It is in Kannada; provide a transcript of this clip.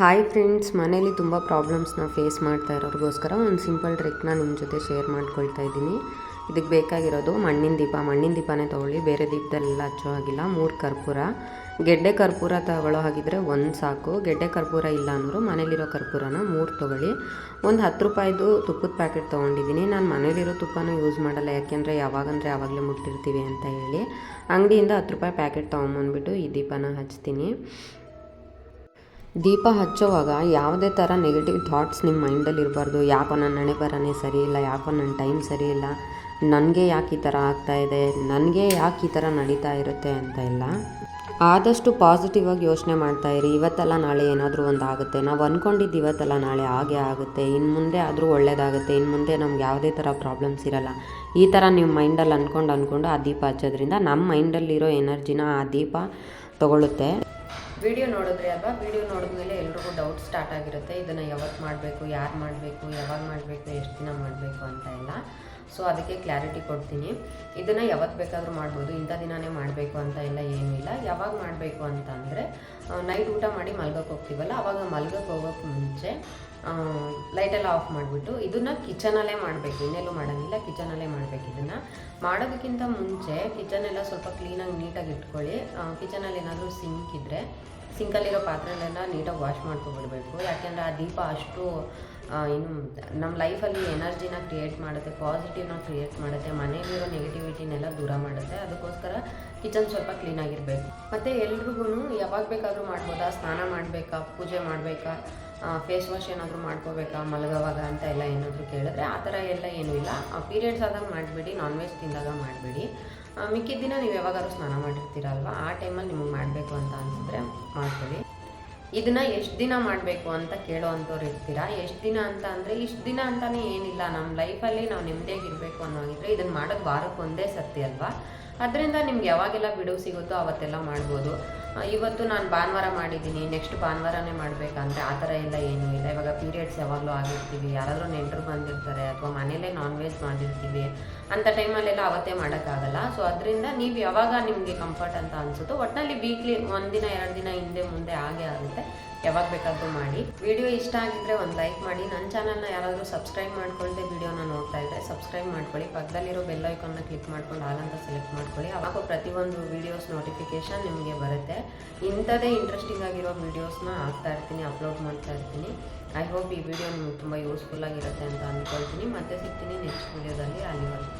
ಹಾಯ್ ಫ್ರೆಂಡ್ಸ್ ಮನೇಲಿ ತುಂಬ ಪ್ರಾಬ್ಲಮ್ಸ್ನ ಫೇಸ್ ಮಾಡ್ತಾ ಇರೋರಿಗೋಸ್ಕರ ಒಂದು ಸಿಂಪಲ್ ಟ್ರಿಕ್ನ ನಿಮ್ಮ ಜೊತೆ ಶೇರ್ ಮಾಡ್ಕೊಳ್ತಾ ಇದ್ದೀನಿ. ಇದಕ್ಕೆ ಬೇಕಾಗಿರೋದು ಮಣ್ಣಿನ ದೀಪ. ಮಣ್ಣಿನ ದೀಪನೇ ತೊಗೊಳ್ಳಿ. ಬೇರೆ ದೀಪದಲ್ಲೆಲ್ಲ ಹಚ್ಚೋ ಹಾಗಿಲ್ಲ. ಮೂರು ಕರ್ಪೂರ. ಗೆಡ್ಡೆ ಕರ್ಪೂರ ತಗೊಳ್ಳೋ ಹಾಗಿದ್ರೆ ಒಂದು ಸಾಕು. ಗೆಡ್ಡೆ ಕರ್ಪೂರ ಇಲ್ಲ ಅಂದರೂ ಮನೇಲಿರೋ ಕರ್ಪೂರನ ಮೂರು ತೊಗೊಳ್ಳಿ. ಒಂದು ಹತ್ತು ರೂಪಾಯಿದು ತುಪ್ಪದ ಪ್ಯಾಕೆಟ್ ತೊಗೊಂಡಿದ್ದೀನಿ. ನಾನು ಮನೇಲಿರೋ ತುಪ್ಪನೂ ಯೂಸ್ ಮಾಡಲ್ಲ. ಯಾಕೆಂದರೆ ಯಾವಾಗಂದರೆ ಯಾವಾಗಲೇ ಮುಟ್ಟಿರ್ತೀವಿ ಅಂತ ಹೇಳಿ. ಅಂಗಡಿಯಿಂದ ಹತ್ತು ರೂಪಾಯಿ ಪ್ಯಾಕೆಟ್ ತೊಗೊಂಬಂದ್ಬಿಟ್ಟು ಈ ದೀಪನ ಹಚ್ತೀನಿ. ದೀಪ ಹಚ್ಚೋವಾಗ ಯಾವುದೇ ಥರ ನೆಗೆಟಿವ್ ಥಾಟ್ಸ್ ನಿಮ್ಮ ಮೈಂಡಲ್ಲಿ ಇರಬಾರ್ದು. ಯಾಕೋ ನನ್ನ ಹಣೆ ಬರನೇ ಸರಿ ಇಲ್ಲ, ಯಾಕೋ ನನ್ನ ಟೈಮ್ ಸರಿ ಇಲ್ಲ, ನನಗೆ ಯಾಕೆ ಈ ಥರ ಆಗ್ತಾ ಇದೆ, ನನಗೆ ಯಾಕೆ ಈ ಥರ ನಡೀತಾ ಇರುತ್ತೆ ಅಂತ ಇಲ್ಲ ಆದಷ್ಟು ಪಾಸಿಟಿವ್ ಆಗಿ ಯೋಚನೆ ಇರಿ. ಇವತ್ತಲ್ಲ ನಾಳೆ ಏನಾದರೂ ಒಂದು ಆಗುತ್ತೆ. ನಾವು ಅಂದ್ಕೊಂಡಿದ್ದು ಇವತ್ತಲ್ಲ ನಾಳೆ ಹಾಗೆ ಆಗುತ್ತೆ. ಇನ್ನು ಮುಂದೆ ಆದರೂ ಒಳ್ಳೇದಾಗುತ್ತೆ. ಇನ್ನು ಮುಂದೆ ನಮ್ಗೆ ಯಾವುದೇ ಥರ ಪ್ರಾಬ್ಲಮ್ಸ್ ಇರಲ್ಲ. ಈ ಥರ ನಿಮ್ಮ ಮೈಂಡಲ್ಲಿ ಅಂದ್ಕೊಂಡು ಅಂದ್ಕೊಂಡು ಆ ದೀಪ ಹಚ್ಚೋದ್ರಿಂದ ನಮ್ಮ ಮೈಂಡಲ್ಲಿರೋ ಎನರ್ಜಿನ ಆ ದೀಪ ತಗೊಳ್ಳುತ್ತೆ. ವಿಡಿಯೋ ನೋಡಿದ್ರೆ ಅಲ್ವಾ? ವಿಡಿಯೋ ನೋಡಿದ್ಮೇಲೆ ಎಲ್ರಿಗೂ ಡೌಟ್ ಸ್ಟಾರ್ಟ್ ಆಗಿರುತ್ತೆ. ಇದನ್ನು ಯಾವತ್ತು ಮಾಡಬೇಕು, ಯಾರು ಮಾಡಬೇಕು, ಯಾವಾಗ ಮಾಡಬೇಕು, ಎಷ್ಟು ದಿನ ಮಾಡಬೇಕು ಅಂತ ಎಲ್ಲ. ಸೊ ಅದಕ್ಕೆ ಕ್ಲಾರಿಟಿ ಕೊಡ್ತೀನಿ. ಇದನ್ನು ಯಾವತ್ತು ಬೇಕಾದರೂ ಮಾಡ್ಬೋದು. ಇಂಥ ದಿನವೇ ಮಾಡಬೇಕು ಅಂತ ಎಲ್ಲ ಏನು ಯಾವಾಗ ಮಾಡಬೇಕು ಅಂತಂದರೆ ನೈಟ್ ಊಟ ಮಾಡಿ ಮಲ್ಗಕ್ಕೆ ಹೋಗ್ತೀವಲ್ಲ, ಅವಾಗ ಮಲ್ಗಕ್ಕೆ ಹೋಗೋಕ್ಕೆ ಮುಂಚೆ ಲೈಟೆಲ್ಲ ಆಫ್ ಮಾಡಿಬಿಟ್ಟು ಇದನ್ನು ಕಿಚನಲ್ಲೇ ಮಾಡಬೇಕು. ಇನ್ನೆಲ್ಲೂ ಮಾಡೋಂಗಿಲ್ಲ ಕಿಚನಲ್ಲೇ ಮಾಡಬೇಕು ಇದನ್ನು. ಮಾಡೋದಕ್ಕಿಂತ ಮುಂಚೆ ಕಿಚನೆಲ್ಲ ಸ್ವಲ್ಪ ಕ್ಲೀನಾಗಿ ನೀಟಾಗಿ ಇಟ್ಕೊಳ್ಳಿ. ಕಿಚನಲ್ಲಿ ಏನಾದರೂ ಸಿಂಕ್ ಇದ್ದರೆ ಸಿಂಕಲ್ಲಿರೋ ಪಾತ್ರೆನೆಲ್ಲ ನೀಟಾಗಿ ವಾಶ್ ಮಾಡ್ಕೊಬಿಡ್ಬೇಕು. ಯಾಕೆಂದರೆ ಆ ದೀಪ ಅಷ್ಟು ಇನ್ನು ನಮ್ಮ ಲೈಫಲ್ಲಿ ಎನರ್ಜಿನ ಕ್ರಿಯೇಟ್ ಮಾಡುತ್ತೆ ಪಾಸಿಟಿವ್ನ ಕ್ರಿಯೇಟ್ ಮಾಡುತ್ತೆ, ಮನೆಯಲ್ಲಿರೋ ನೆಗೆಟಿವಿಟಿನೆಲ್ಲ ದೂರ ಮಾಡುತ್ತೆ. ಅದಕ್ಕೋಸ್ಕರ ಕಿಚನ್ ಸ್ವಲ್ಪ ಕ್ಲೀನ್ ಆಗಿರಬೇಕು. ಮತ್ತು ಎಲ್ರಿಗೂ ಯಾವಾಗ ಬೇಕಾದರೂ ಮಾಡ್ಬೋದಾ? ಸ್ನಾನ ಮಾಡಬೇಕಾ? ಪೂಜೆ ಮಾಡಬೇಕಾ? ಫೇಸ್ ವಾಶ್ ಏನಾದರೂ ಮಾಡ್ಕೋಬೇಕಾ? ಮಲಗೋವಾಗ ಅಂತ ಎಲ್ಲ ಏನಾದರೂ ಕೇಳಿದ್ರೆ ಆ ಥರ ಎಲ್ಲ ಏನೂ ಇಲ್ಲ. ಪೀರಿಯಡ್ಸ್ ಆದಾಗ ಮಾಡಿಬಿಡಿ ನಾನ್ ವೆಜ್ ತಿಂದಾಗ ಮಾಡಿಬಿಡಿ. ಮಿಕ್ಕಿದ ದಿನ ನೀವು ಯಾವಾಗಾದ್ರೂ ಸ್ನಾನ ಮಾಡಿರ್ತೀರಲ್ವ ಆ ಟೈಮಲ್ಲಿ ನಿಮಗೆ ಮಾಡಬೇಕು ಅಂತ ಅನಿಸಿದ್ರೆ ಮಾಡ್ಕೊಳ್ಳಿ. ಇದನ್ನ ಎಷ್ಟು ದಿನ ಮಾಡಬೇಕು ಅಂತ ಕೇಳೋ ಅಂಥವ್ರು ಇರ್ತೀರಾ? ಎಷ್ಟು ದಿನ ಅಂತ ಅಂದರೆ ಇಷ್ಟು ದಿನ ಅಂತಲೇ ಏನಿಲ್ಲ. ನಮ್ಮ ಲೈಫಲ್ಲಿ ನಾವು ನೆಮ್ಮದಿಯಾಗಿರಬೇಕು ಅನ್ನೋಂಗಿದ್ರೆ ಇದನ್ನು ಮಾಡೋದು ವಾರಕ್ಕೆ ಒಂದೇ ಸರ್ತಿ ಅಲ್ವಾ? ಅದರಿಂದ ನಿಮ್ಗೆ ಯಾವಾಗೆಲ್ಲ ಬಿಡುವು ಸಿಗುತ್ತೋ ಅವತ್ತೆಲ್ಲ ಮಾಡ್ಬೋದು. ಇವತ್ತು ನಾನು ಭಾನುವಾರ ಮಾಡಿದ್ದೀನಿ. ನೆಕ್ಸ್ಟ್ ಭಾನುವಾರನೇ ಮಾಡಬೇಕಂದ್ರೆ ಆ ಥರ ಎಲ್ಲ ಏನೂ ಇಲ್ಲ. ಇವಾಗ ಪೀರಿಯಡ್ಸ್ ಯಾವಾಗಲೂ ಆಗಿರ್ತೀವಿ. ಯಾರಾದರೂ ನೆಂಟರು ಬಂದಿರ್ತಾರೆ ಅಥವಾ ಮನೇಲೇ ನಾನ್ ವೆಜ್ ಮಾಡಿರ್ತೀವಿ ಅಂಥ ಟೈಮಲ್ಲೆಲ್ಲ ಅವತ್ತೇ ಮಾಡೋಕ್ಕಾಗಲ್ಲ. ಸೊ ಅದರಿಂದ ನೀವು ಯಾವಾಗ ನಿಮಗೆ ಕಂಫರ್ಟ್ ಅಂತ ಅನಿಸುತ್ತೋ ಒಟ್ಟಿನಲ್ಲಿ ವೀಕ್ಲಿ ಒಂದಿನ ಎರಡು ದಿನ ಹಿಂದೆ ಮುಂದೆ ಆಗೇ ಆಗುತ್ತೆ. ಯಾವಾಗ ಬೇಕಾದರೂ ಮಾಡಿ. ವಿಡಿಯೋ ಇಷ್ಟ ಆಗಿದ್ರೆ ಒಂದು ಲೈಕ್ ಮಾಡಿ. ನನ್ನ ಚಾನಲ್ನ ಯಾರಾದರೂ ಸಬ್ಸ್ಕ್ರೈಬ್ ಮಾಡ್ಕೊಳ್ತೇ ವಿಡಿಯೋನ ನೋಡ್ತಾ ಇದ್ದರೆ ಸಬ್ಸ್ಕ್ರೈಬ್ ಮಾಡ್ಕೊಳ್ಳಿ. ಪಕ್ಕದಲ್ಲಿರೋ ಬೆಲ್ ಐಕನ್ನ ಕ್ಲಿಕ್ ಮಾಡ್ಕೊಂಡು ಹಾಲಂತ ಸೆಲೆಕ್ಟ್ ಮಾಡ್ಕೊಳ್ಳಿ. ಅವಾಗ ಪ್ರತಿಯೊಂದು ವೀಡಿಯೋಸ್ ನೋಟಿಫಿಕೇಶನ್ ನಿಮಗೆ ಬರುತ್ತೆ. ಇಂಥದೇ ಇಂಟ್ರೆಸ್ಟಿಂಗ್ ಆಗಿರೋ ವೀಡಿಯೋಸ್ನ ಹಾಕ್ತಾ ಇರ್ತೀನಿ ಅಪ್ಲೋಡ್ ಮಾಡ್ತಾ ಇರ್ತೀನಿ. ಐ ಹೋಪ್ ಈ ವಿಡಿಯೋ ನಿಮ್ಗೆ ತುಂಬ ಯೂಸ್ಫುಲ್ ಆಗಿರುತ್ತೆ ಅಂತ ಅಂದ್ಕೊಳ್ತೀನಿ ಮತ್ತೆ ಸಿಗ್ತೀನಿ ನೆಕ್ಸ್ಟ್ ವಿಡಿಯೋದಲ್ಲಿ ಅಲ್ಲಿವರೆಗೂ